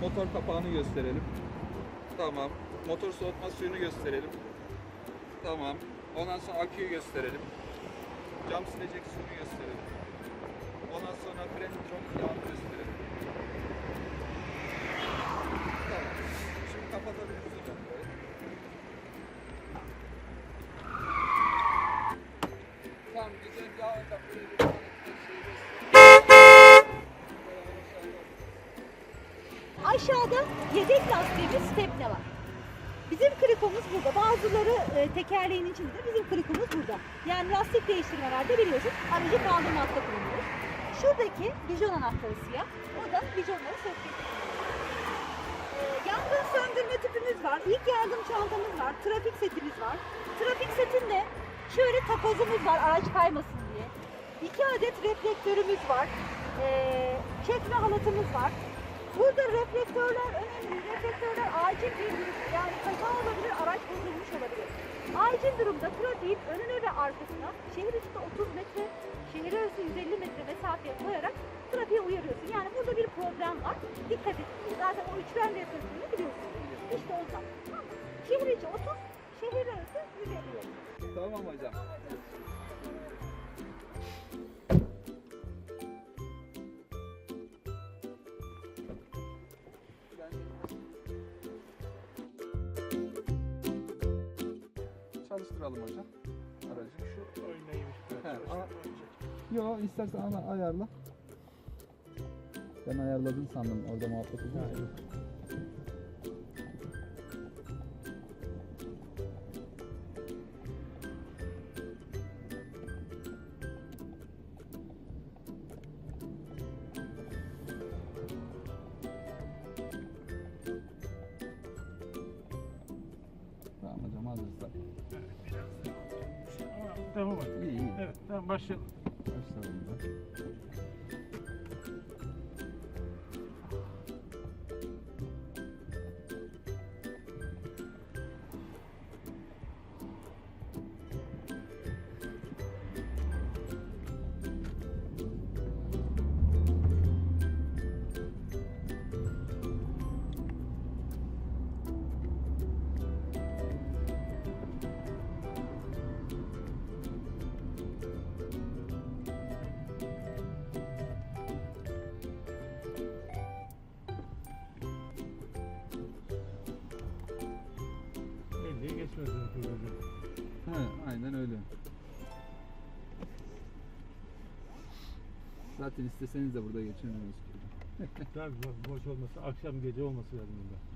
Motor kapağını gösterelim. Tamam. Motor soğutma suyunu gösterelim. Tamam. Ondan sonra aküyü gösterelim. Cam silecek suyunu gösterelim. Ondan sonra fren hidrolik yağını gösterelim. Tamam. Şimdi kapatabiliriz Yedek lastiğimiz stepne var. Bizim krikomuz burada. Bazıları e, tekerleğin içinde. Bizim krikomuz burada. Yani lastik değiştirmelerde biliyorsun aracı kaldırma hattı kullanıyoruz. Şuradaki bijon anahtarı siyah. O da bijonları sökmek. E, yangın söndürme tüpümüz var. İlk yardım çantamız var. Trafik setimiz var. Trafik setinde şöyle takozumuz var araç kaymasın diye. İki adet reflektörümüz var. E, çekme halatımız var. Burada reflektörler önemli. Reflektörler acil bir. Yani kaza olabilir, araç bozulmuş olabilir. Acil durumda trafiğin önüne ve arkasına şehir içinde 30 metre, şehir arası 150 metre mesafeye koyarak trafiğe uyarıyorsun. Yani burada bir problem var. Dikkat et. Zaten o üçgen reflektörünü biliyorsun. İşte ondan. Tamam? Şehir içi 30, şehir arası 150 metre. Tamam hocam. Çalıştıralım hocam. Aracı şu. Oynaymış. Ama- Yo istersen ana ayarla. Ben ayarladın sandım orada muhabbet ediyoruz. Zaten isteseniz de burada geçemiyoruz. Tabii bo- boş olması, akşam gece olması lazım bunda.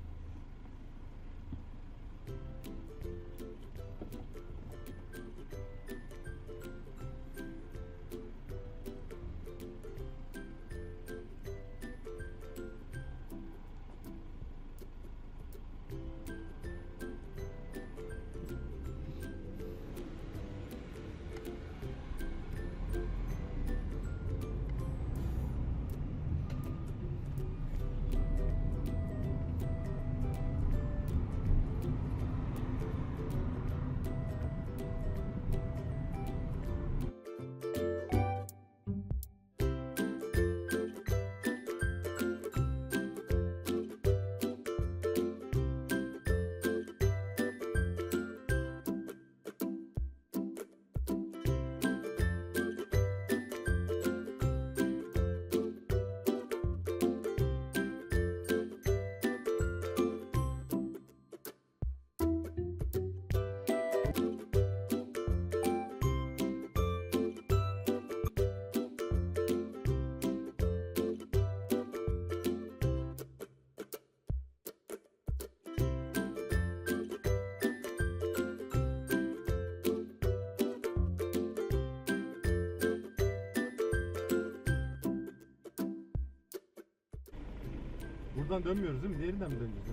Buradan dönmüyoruz değil mi? Diğerinden mi döneceğiz?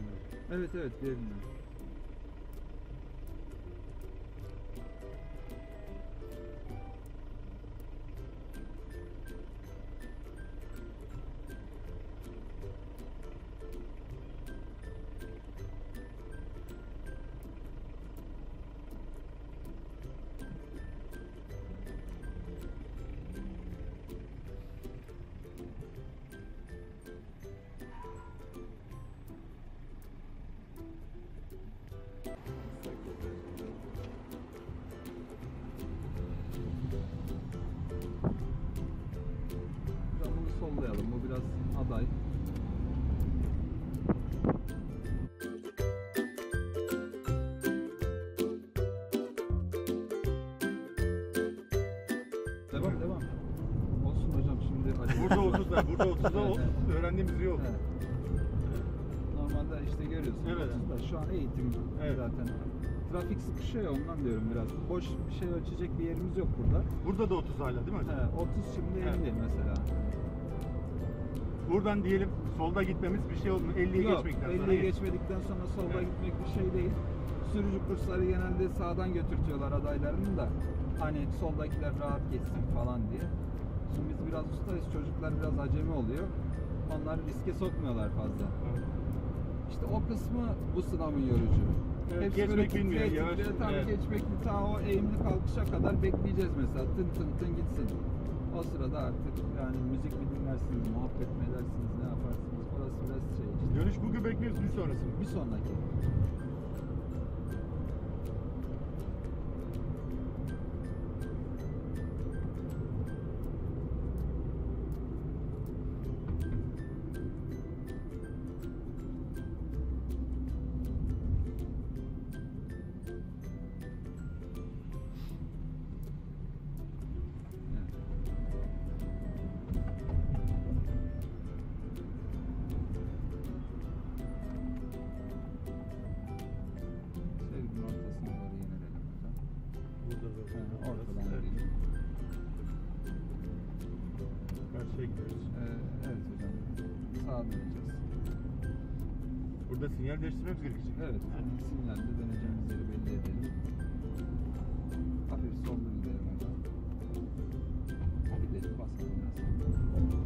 Evet evet diğerinden. 30'da, burada 30'da o öğrendiğimiz yol. Normalde işte görüyorsun. Evet. Şu an eğitim Evet. zaten. Trafik sıkışıyor ondan diyorum biraz. Boş bir şey ölçecek bir yerimiz yok burada. Burada da 30 hala değil mi hocam? He, 30 şimdi Evet. mesela. Buradan diyelim solda gitmemiz bir şey olmuyor. 50'ye geçmekten 50'ye sonra. geçmedikten sonra solda Evet. gitmek bir şey değil. Sürücü kursları genelde sağdan götürtüyorlar adaylarını da. Hani soldakiler rahat geçsin falan diye. Şimdi biz biraz ustayız, çocuklar biraz acemi oluyor. Onları riske sokmuyorlar fazla. Evet. İşte o kısmı bu sınavın yorucu. Evet, Hepsi geçmek böyle bilmiyor, titreye yavaş- titreye tam evet. geçmekli ta o eğimli kalkışa kadar bekleyeceğiz mesela. Tın tın tın gitsin. O sırada artık yani müzik mi dinlersiniz, muhabbet mi edersiniz, ne yaparsınız? Orası biraz şey işte. Dönüş bugün bekliyoruz bir sonrası. Bir sonraki. Burada sinyal değiştirmemiz gerekecek. Evet, sinyalde döneceğimiz yeri belli edelim. Hafif solda gidelim hocam. Gidelim, basalım biraz. Basalım.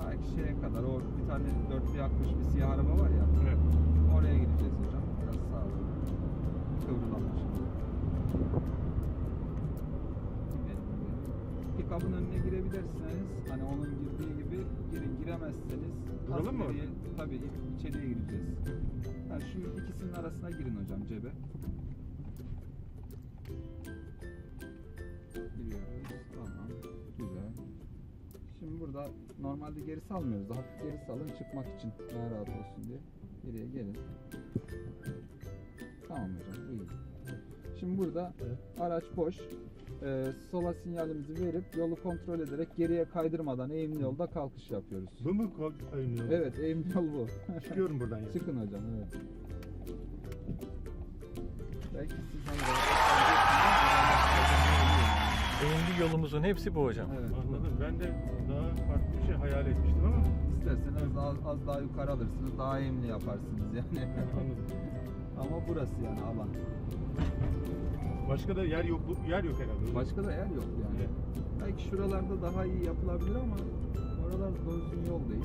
Belki şeye kadar, o bir tane dörtlü yakmış bir siyah araba var ya, Evet. oraya gideceğiz hocam. Biraz sağa doğru. Kıvrılalım şimdi. Gidelim, gidelim. Pick-up'ın girebilirsiniz. Hani onun girdiği gibi girin. Giremezseniz Duralım mı Tabii ilk içeriye gireceğiz. Yani şu ikisinin arasına girin hocam cebe. Giriyoruz. Tamam. Güzel. Şimdi burada normalde geri salmıyoruz. da Hafif geri salın çıkmak için daha rahat olsun diye. Geriye gelin. Tamam hocam iyi. Şimdi burada Evet. araç boş. Ee, sola sinyalimizi verip yolu kontrol ederek geriye kaydırmadan eğimli yolda kalkış yapıyoruz. Bu mu kol- ayınıyor? Evet eğimli yol bu. Çıkıyorum buradan yani. Çıkın hocam evet. Belki siz hani Eğimli yolumuzun hepsi bu hocam. Evet. Anladım. Ben de daha farklı bir şey hayal etmiştim ama. İsterseniz az, az daha yukarı alırsınız, daha eğimli yaparsınız yani. Anladım. Ama burası yani alan. Başka da yer yok, yer yok herhalde. Başka da yer yok yani. Evet. Belki şuralarda daha iyi yapılabilir ama oralar doğrusu yol değil.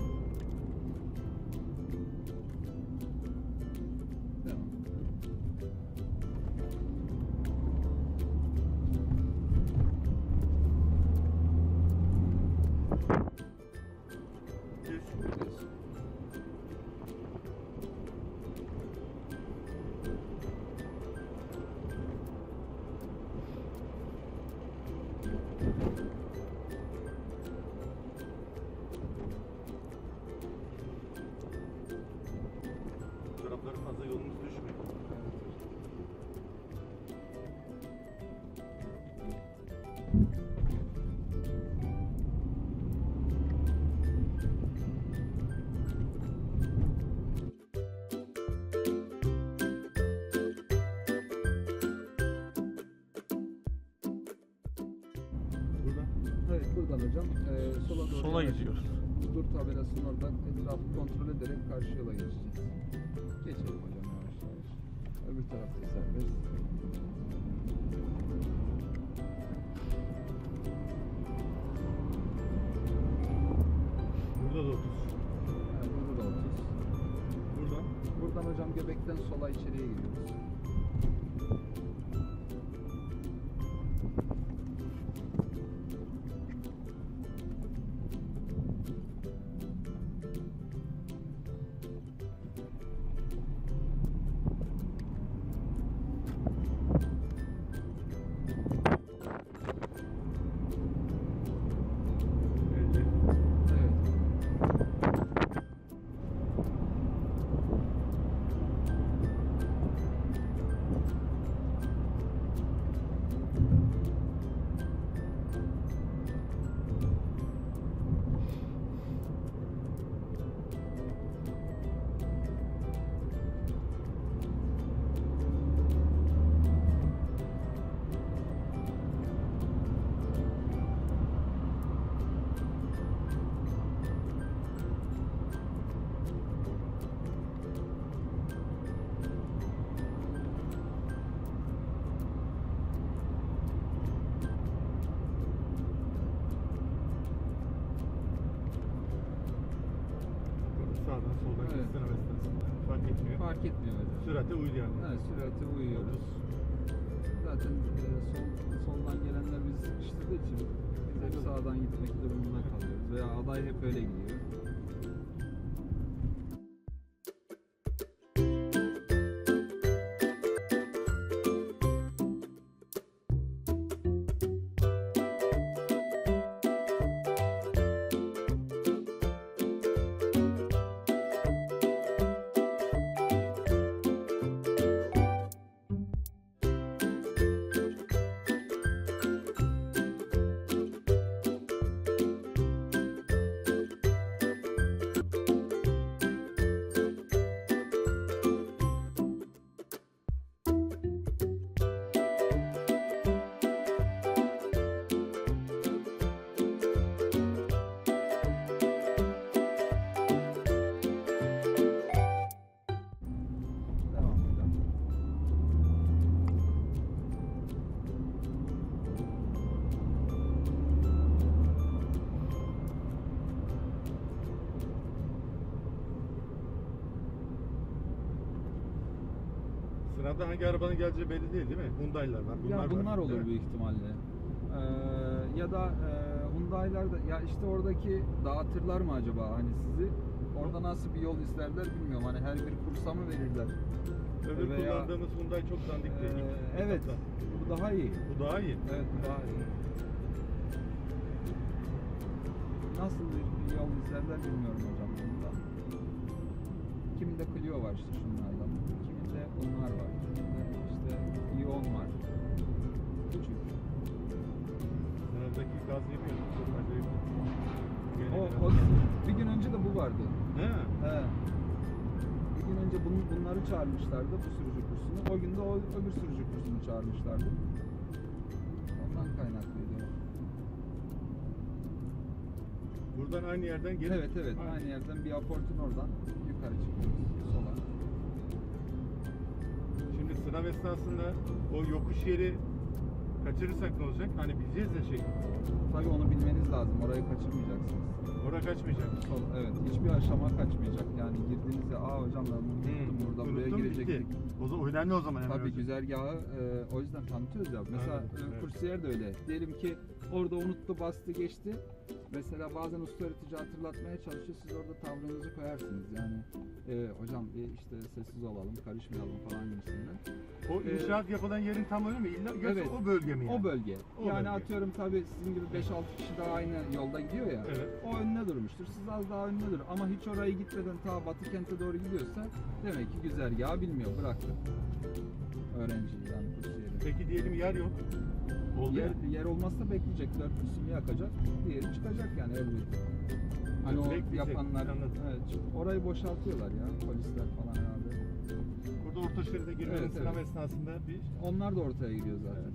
Evet buradan hocam eee, sola doğru Sola gidiyoruz. Dur tabelasının oradan etrafı kontrol ederek karşı yola geçeceğiz. Geçelim hocam yavaş yavaş. Öbür tarafta serbest. Burada da 30. Yani burada da 30. Buradan. Buradan hocam göbekten sola içeriye giriyoruz. Sağdan soldan Evet. esnasında fark etmiyor. Fark etmiyor hocam. Sürate uydu yani. Evet, sürate uyuyoruz. Zaten e, sol, soldan gelenler bizi sıkıştırdığı için biz hep sağdan gitmek durumunda kalıyoruz. Veya aday hep öyle gidiyor. Sınavda hangi arabanın geleceği belli değil değil mi? Hyundai'lar var. Ya var, bunlar değil olur mi? büyük ihtimalle. Ee, ya da e, Hyundai'lar da ya işte oradaki dağıtırlar mı acaba hani sizi? Orada nasıl bir yol izlerler bilmiyorum. Hani her bir kursa mı verirler? Öbür Veya- kullandığımız Hyundai çok dandik değil. Ee, İlk evet. etapta. Bu daha iyi. Bu daha iyi. Evet bu daha iyi. Nasıl bir yol izlerler bilmiyorum hocam bunda. Kiminde Clio var işte şunlardan. Kiminde bunlar var. Ion var. Küçük. Sınavdaki gaz yemiyor. Çok acayip. Gene O, biraz- o, bir gün önce de bu vardı. He. He. Bir gün önce bunu, bunları çağırmışlardı bu sürücü kursunu. O gün de o öbür sürücü kursunu çağırmışlardı. Ondan kaynaklıydı. Buradan aynı yerden gelip Evet evet aynı yerden bir aportun oradan yukarı çıkıyoruz sola. Sınav esnasında o yokuş yeri kaçırırsak ne olacak? Hani bileceğiz ya şey. Tabii onu bilmeniz lazım. Orayı kaçırmayacaksınız. Oraya kaçmayacak. Evet hiçbir aşama kaçmayacak. Yani girdiğinizde aa hocam ben bunu unuttum burada buraya Unuttum, bitti. girecektik. O zaman önemli o zaman. Emre Tabii Hocam. güzergahı e, o yüzden tanıtıyoruz ya. Mesela e, evet. kursiyer de öyle. Diyelim ki orada unuttu, bastı, geçti. Mesela bazen usta öğretici hatırlatmaya çalışıyor. Siz orada tavrınızı koyarsınız. Yani e, hocam e, işte sessiz olalım, karışmayalım falan gibisinden. O Ee, inşaat yapılan yerin tam önü mü? İlla Evet. o bölge mi yani? O bölge. O yani bölge. atıyorum tabii sizin gibi 5-6 kişi daha aynı yolda gidiyor ya. Evet. O önüne durmuştur. Siz az daha önüne durun. Ama hiç orayı gitmeden ta Batı kente doğru gidiyorsa demek ki güzergahı bilmiyor. Bıraktı. Öğrenci yani kursiyeri. Peki diyelim yer yok. Oldu Yer, ya. yer olmazsa bekleyecek. Dörtlüsünü yakacak. Diğeri çıkacak yani elbet. Hani o Bekleyecek, yapanlar anladım. evet, orayı boşaltıyorlar ya polisler falan herhalde. Burada orta şeride girmenin Evet, sınav evet. esnasında bir Onlar da ortaya gidiyor zaten.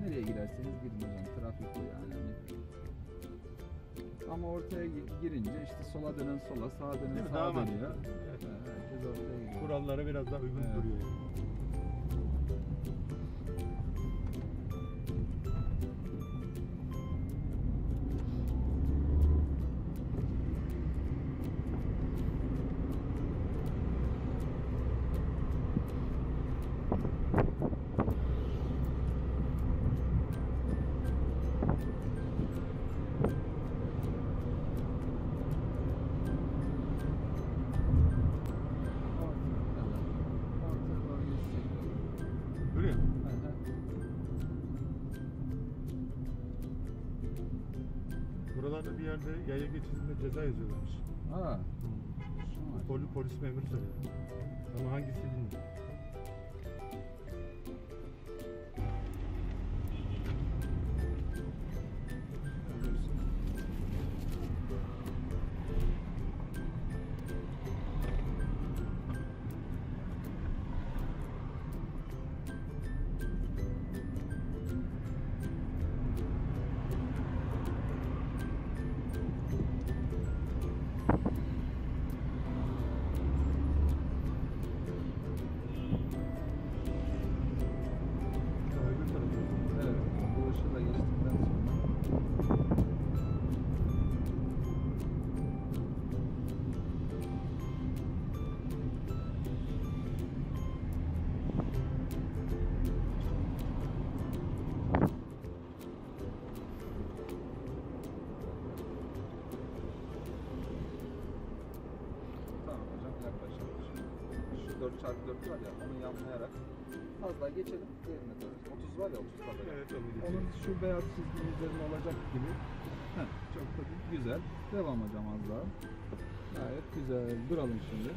Nereye giderseniz girin hocam. Trafik bu yani. Ama ortaya gi- girince işte sola dönen sola, sağa dönen sağa dönüyor. Evet. Herkes ortaya gidiyor. kurallara biraz daha uygun Evet. duruyor. Yerde yaya geçidinde ceza yazıyorlarmış. Ha. Poli, polis memuru söyledi. Ama hangisi bilmiyorum. Var ya onu yanlayarak az daha geçelim. Diğerine doğru. 30 var ya 30 tabela. Evet onu Onun geçelim. şu beyaz çizginin üzerine olacak gibi. Heh, çok da güzel. Devam hocam az daha. Gayet güzel. Duralım şimdi.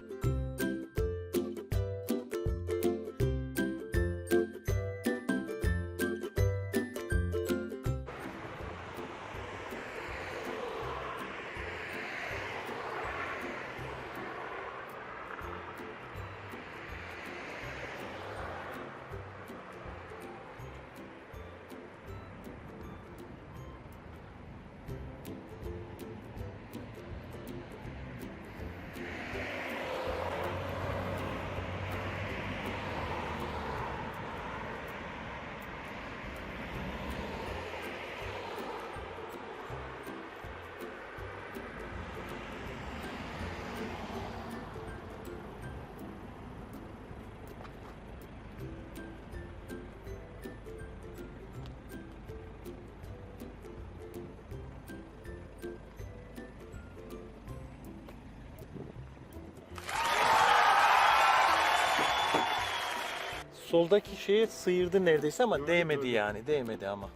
Soldaki şeye sıyırdı neredeyse ama değmedi yani. Değmedi ama.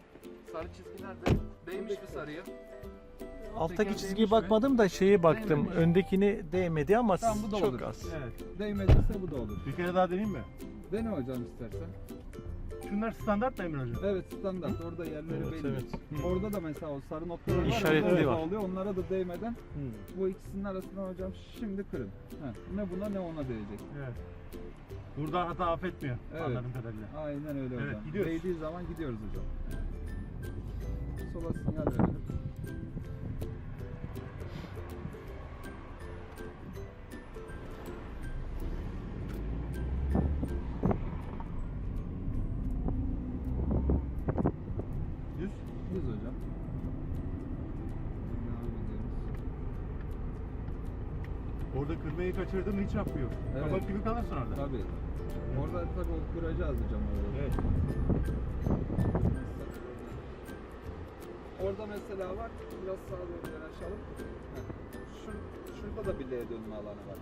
Sarı çizgi nerede? Değmiş mi sarıya? Alttaki Teker çizgiye değmiş mi? bakmadım da şeye baktım. Değmemiş. Öndekini değmedi ama Tamam, bu da çok olur. az. Evet. Değmediyse bu da olur. Bir kere daha deneyeyim mi? Dene hocam istersen. Şunlar standart mı Emre hocam? Evet standart. Orada yerleri Evet, belli. evet. Orada da mesela o sarı noktalar var. İşaretli orada da var. oluyor. Onlara da değmeden Hı. bu ikisinin arasından hocam şimdi kırın. Heh, ne buna ne ona değecek. Evet. Burada hata affetmiyor Evet. anladığım kadarıyla. Aynen öyle Evet, hocam. gidiyoruz. Değdiği zaman gidiyoruz hocam. Sola sinyal verelim. Kaçırdın hiç yapmıyor. Evet. Kabak gibi kalırsın orada. Tabii. Orada tabii o hocam. orada. Evet. Orada mesela var. Biraz sağa doğru yanaşalım. Şur, şurada da bir L dönme alanı var.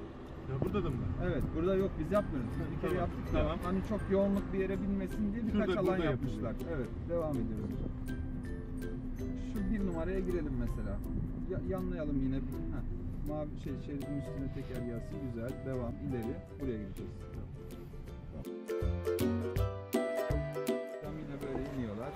Ya burada da mı? Evet, burada yok biz yapmıyoruz. Biz bir kere Tamam, yaptık da tamam. hani çok yoğunluk bir yere binmesin diye birkaç Şurada, alan burada yapmışlar. Evet, devam ediyoruz. Şu bir numaraya girelim mesela. Ya, yanlayalım yine. bir- Heh. Mavi şey şeridin üstüne teker gelsin. Güzel. Devam. ileri. Buraya gideceğiz. Tam yine böyle iniyorlar.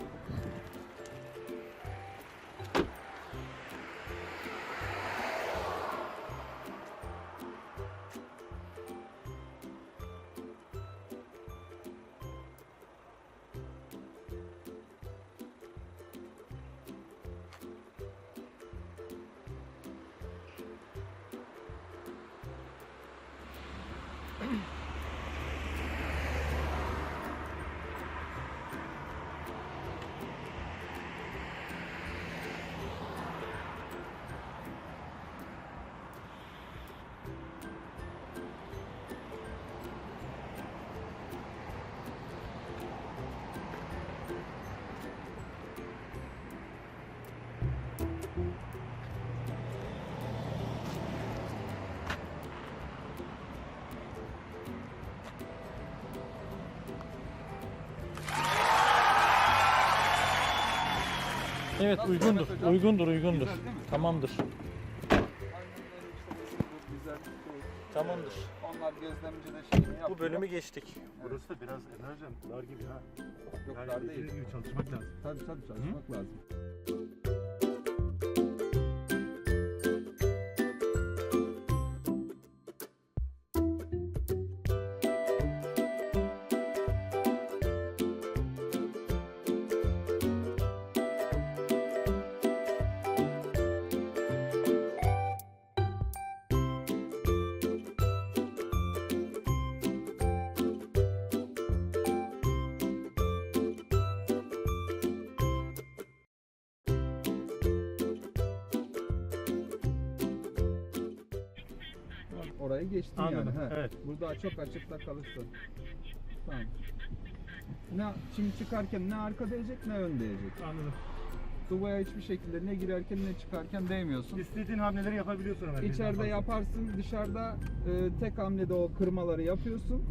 Evet Nasıl uygundur. Hocam? Uygundur, uygundur. Güzel? Tamamdır. Bu- Tamamdır. Onlar gözlemci de şeyini yapıyor. Bu bölümü geçtik. Burası da biraz hocam dar gibi ha. Yok Yani dar değil. gibi çalışmak lazım. Tabii tabii çalışmak lazım. Oraya geçtin Anladım, yani. he. evet. Burada çok açıkta kalırsa. Tamam. Ne, şimdi çıkarken ne arka değecek ne ön değecek. Anladım. Duvaya hiçbir şekilde ne girerken ne çıkarken değmiyorsun. İstediğin hamleleri yapabiliyorsun ama. İçeride yaparsın, dışarıda e, tek hamlede o kırmaları yapıyorsun.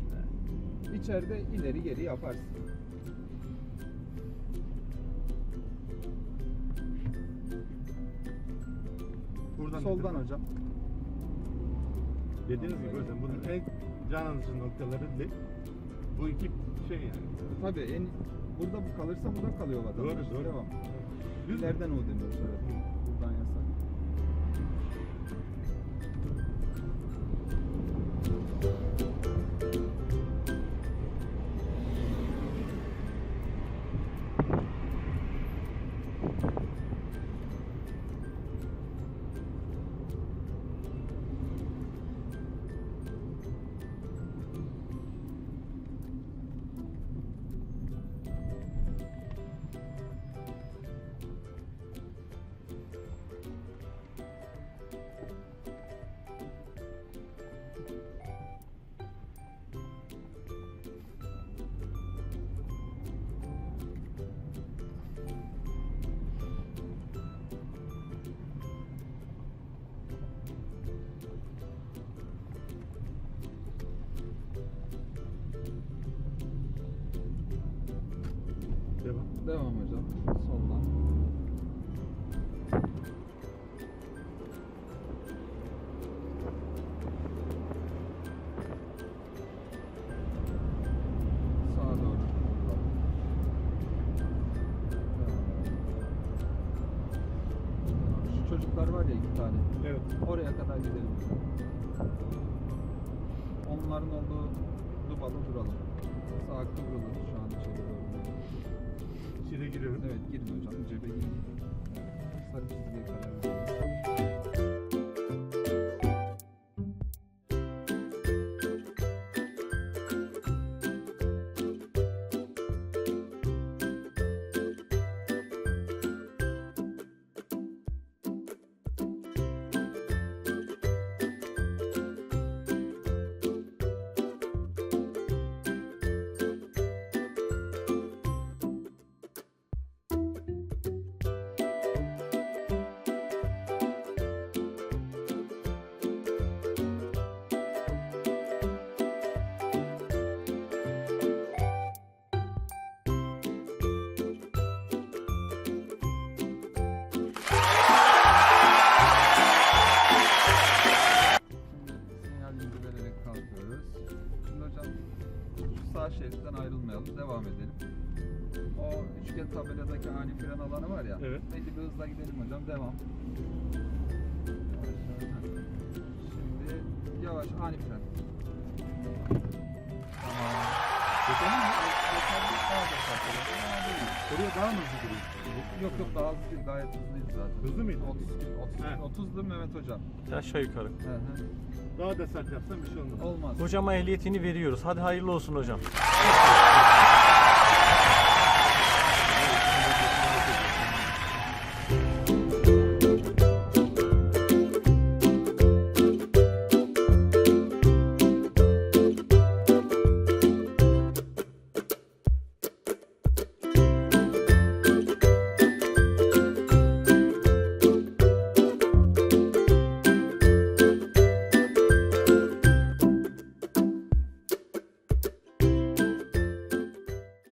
İçeride ileri geri yaparsın. Buradan Soldan hocam. Dediğiniz gibi hocam bunun en can alıcı noktaları led. Bu iki şey yani. Tabii en burada bu kalırsa burada kalıyor vatandaş. Doğru, doğru. Devam. Düz mü? İleriden o deniyoruz evet. Soldan. Sağa doğru. Şu çocuklar var ya iki tane. Evet. Oraya kadar gidelim. Onların olduğu dubalı duralım. Sağ kıvrılır içeri giriyorum. Evet girin hocam cebe girin. Sarı çizgiye. Sinyalimizi Fena değil. Oraya daha mı hızlı giriyorsun? Yok yok daha hızlı değil. Gayet hızlıyız zaten. Hızlı mıydı? 30 30 He. 30'lu Mehmet hocam. Aşağı yukarı. Hı hı. Daha da sert yapsan bir şey olmaz. Olmaz. Hocama ehliyetini veriyoruz. Hadi hayırlı olsun hocam.